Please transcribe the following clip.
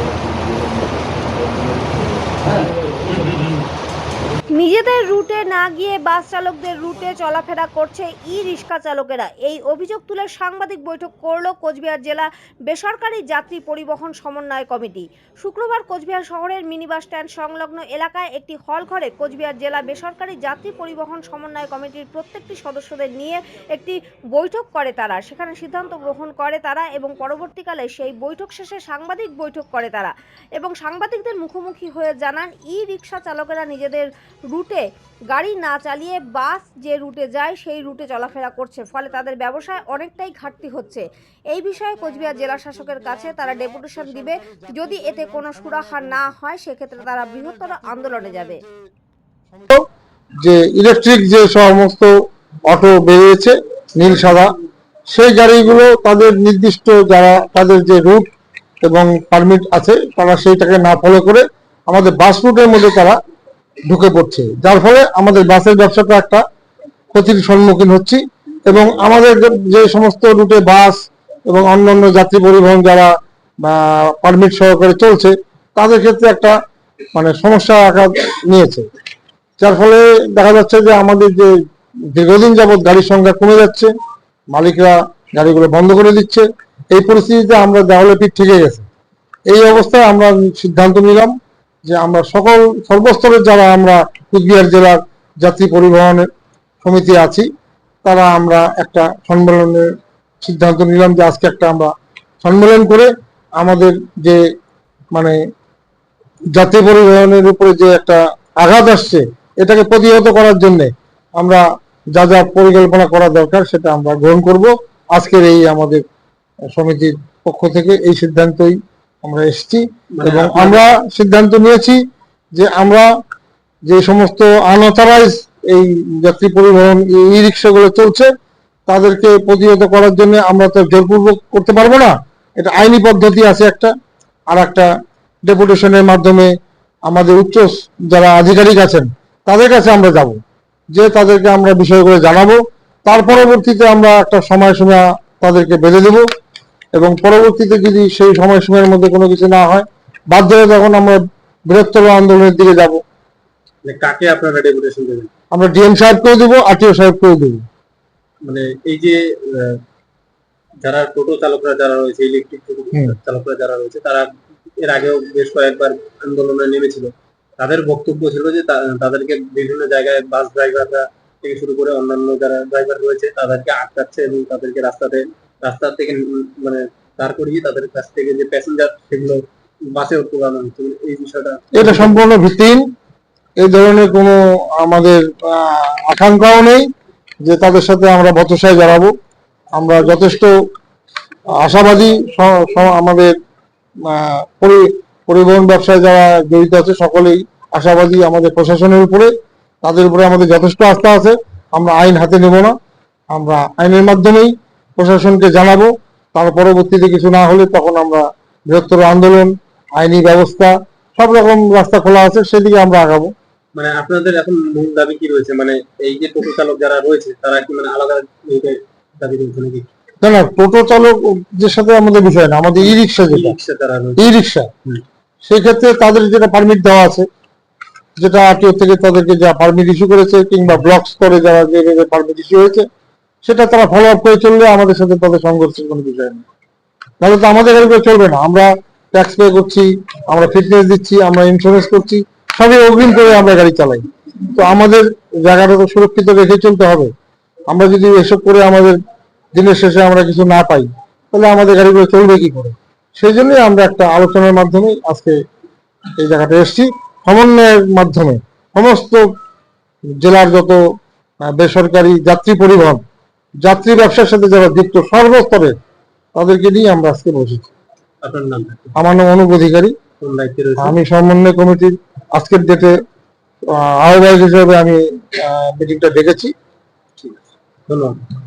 Thank you. নিজেদের রুটে না গিয়ে বাস চালকদের রুটে চলাফেরা করছে ই রিক্সা চালকেরা। এই অভিযোগ তুলে সাংবাদিক বৈঠক করল কোচবিহার জেলা বেসরকারি যাত্রী পরিবহন সমন্বয় কমিটি। শুক্রবার কোচবিহার শহরের মিনি বাস স্ট্যান্ড সংলগ্ন এলাকায় একটি হল ঘরে কোচবিহার জেলা বেসরকারি যাত্রী পরিবহন সমন্বয় কমিটির প্রত্যেকটি সদস্যদের নিয়ে একটি বৈঠক করে তারা। সেখানে সিদ্ধান্ত গ্রহণ করে তারা এবং পরবর্তীকালে সেই বৈঠক শেষে সাংবাদিক বৈঠক করে তারা। এবং সাংবাদিকদের মুখোমুখি হয়ে জানান, ই রিক্সা চালকেরা নিজেদের রুটে গাড়ি না চালিয়ে বাস যে রুটে যায়, সেই রুটে চলাফেরা করছে। ফলে তাদের ব্যবসায় অনেকটাই ঘাটতি হচ্ছে। এই বিষয়ে কোচবিহার জেলা শাসকের কাছে তারা ডেপুটেশন দিবে। যদি এতে কোনো সুরাহা না হয়, সেক্ষেত্রে তারা বৃহত্তর আন্দোলনে যাবে। যে ইলেকট্রিক যে সমস্ত অটো বেরিয়েছে, নীল সাদা, সেই গাড়িগুলো তাদের নির্দিষ্ট যারা তাদের যে রুট এবং পারমিট আছে, তারা সেইটাকে না ফলো করে আমাদের বাস রুটের মধ্যে তারা ঢুকে পড়ছে। যার ফলে আমাদের বাসের ব্যবসাটা একটা ক্ষতির সম্মুখীন হচ্ছি এবং আমাদের যে- সমস্ত রুটে বাস এবং অন্যান্য যাত্রী পরিবহন যারা পারমিট সহকারে চলছে, তাদের ক্ষেত্রে একটা মানে সমস্যা আকার নিয়েছে। যার ফলে দেখা যাচ্ছে যে আমাদের যে দীর্ঘদিন যাবৎ গাড়ির সংখ্যা কমে যাচ্ছে, মালিকরা গাড়িগুলো বন্ধ করে দিচ্ছে, এই পরিস্থিতিতে আমরা দেওয়ালে পিঠ থেকে গেছে। এই অবস্থায় আমরা সিদ্ধান্ত নিলাম যে আমরা সকল সর্বস্তরের যারা আমরা কুচবিহার জেলার যাত্রী পরিবহনের সমিতি আছি, তারা আমরা একটা সম্মেলনের সিদ্ধান্ত নিলাম যে আজকে একটা আমরা সম্মেলন করে আমাদের যে মানে যাত্রী পরিবহনের উপরে যে একটা আঘাত আসছে, এটাকে প্রতিহত করার জন্য আমরা যা যা পরিকল্পনা করা দরকার সেটা আমরা গ্রহণ করব। আজকের এই আমাদের সমিতির পক্ষ থেকে এই সিদ্ধান্তই আমরা এসেছি এবং আমরা সিদ্ধান্ত নিয়েছি যে আমরা যে সমস্ত আনঅথরাইজ এই যাত্রী পরিবহন ই রিক্সাগুলো চলছে তাদেরকে প্রতিহত করার জন্য আমরা তো জোরপূর্বক করতে পারব না। এটা আইনি পদ্ধতি আছে একটা আর একটা ডেপুটেশনের মাধ্যমে আমাদের উচ্চ যারা আধিকারিক আছেন তাদের কাছে আমরা যাব যে তাদেরকে আমরা বিষয়গুলো জানাব। তার পরবর্তীতে আমরা একটা সময়সীমা তাদেরকে বেঁধে দেব। এবং পরবর্তীতে যদি সেই সময়সীমার মধ্যে কোনো কিছু না হয় বাধ্য হয়ে তখন আমরা বৃহত্তর আন্দোলনের দিকে যাব। মানে কাকে আপনারা ডেপুটেশন দেবেন? আমরা ডিএম সাহেবকেও দেবো আরটিও সাহেবকেও দেবো। মানে এই যে যারা টোটো চালকরা যারা রয়েছে ইলেকট্রিক টোটো চালকরা যারা রয়েছে তারা এর আগেও বেশ কয়েকবার আন্দোলনে নেমেছিল। তাদের বক্তব্য ছিল যে তাদেরকে বিভিন্ন জায়গায় বাস ড্রাইভাররা থেকে শুরু করে অন্যান্য যারা ড্রাইভার রয়েছে তাদেরকে আটকাচ্ছে এবং তাদেরকে রাস্তাতে রাস্তা থেকে মানে দাঁড় করিয়ে তাদের কাছ থেকে যে প্যাসেঞ্জার সেগুলো বাসে উঠতে হচ্ছে এই বিষয়টা এটা সম্পূর্ণ ভিত্তিহীন। এই ধরনের কোনো আমাদের আকাঙ্ক্ষাও নেই যে তাদের সাথে আমরা বচসায় জড়াবো আমরা যথেষ্ট আশাবাদী আমাদের পরিবহন ব্যবসায় যারা জড়িত আছে সকলেই আশাবাদী আমাদের প্রশাসনের উপরে। তাদের উপরে আমাদের যথেষ্ট আস্থা আছে। আমরা আইন হাতে নেব না। আমরা আইনের মাধ্যমেই প্রশাসনকে জানাব। তার পরবর্তীতে কিছু না হলে তখন আমরা বৃহত্তর আন্দোলন আইনি ব্যবস্থা সব রকম রাস্তা খোলা আছে সেদিকে আমরা আগাবো। মানে আপনাদের এখন মূল দাবি কি রয়েছে? মানে এই যে টোটো চালক যারা রয়েছে তারা কি মানে আলাদা দাবি রয়েছে নাকি? না না টোটো চালক যে সাথে আমাদের বিষয় না আমাদের ই রিক্সা যেটা ই রিক্সা হুম। সেই ক্ষেত্রে তাদের যেটা পারমিট দেওয়া আছে যেটা আরটিও থেকে তাদেরকে যা পারমিট ইস্যু করেছে কিংবা ব্লক স্তরে যারা যে পারমিট ইস্যু হয়েছে সেটা তারা ফলো আপ করে চললে আমাদের সাথে তাদের সংঘর্ষের কোনো বিষয় নেই। তাহলে তো আমাদের গাড়িগুলো চলবে না। আমরা ট্যাক্স পে করছি, আমরা ফিটনেস দিচ্ছি, আমরা ইন্স্যুরেন্স করছি, সবই অগ্রিম করে আমরা গাড়ি চালাই। তো আমাদের জায়গাটা তো সুরক্ষিত রেখে চলতে হবে। আমরা যদি এসব করে আমাদের দিনের শেষে আমরা কিছু না পাই, তাহলে আমাদের গাড়িগুলো চলবে কি করে? সেই জন্যই আমরা একটা আলোচনার মাধ্যমে আজকে এই জায়গাটা এসেছি। সমন্বয়ের মাধ্যমে সমস্ত জেলার যত বেসরকারি যাত্রী পরিবহন যাত্রী ব্যবসার সাথে যারা যুক্ত সর্বস্তরে তাদেরকে নিয়ে আমরা আজকে বসেছি। আমার নাম অনুপ অধিকারী। আমি সমন্বয় কমিটির আজকের ডেটে আহ্বায়ক হিসেবে আমি মিটিংটা ডেকেছি। ধন্যবাদ।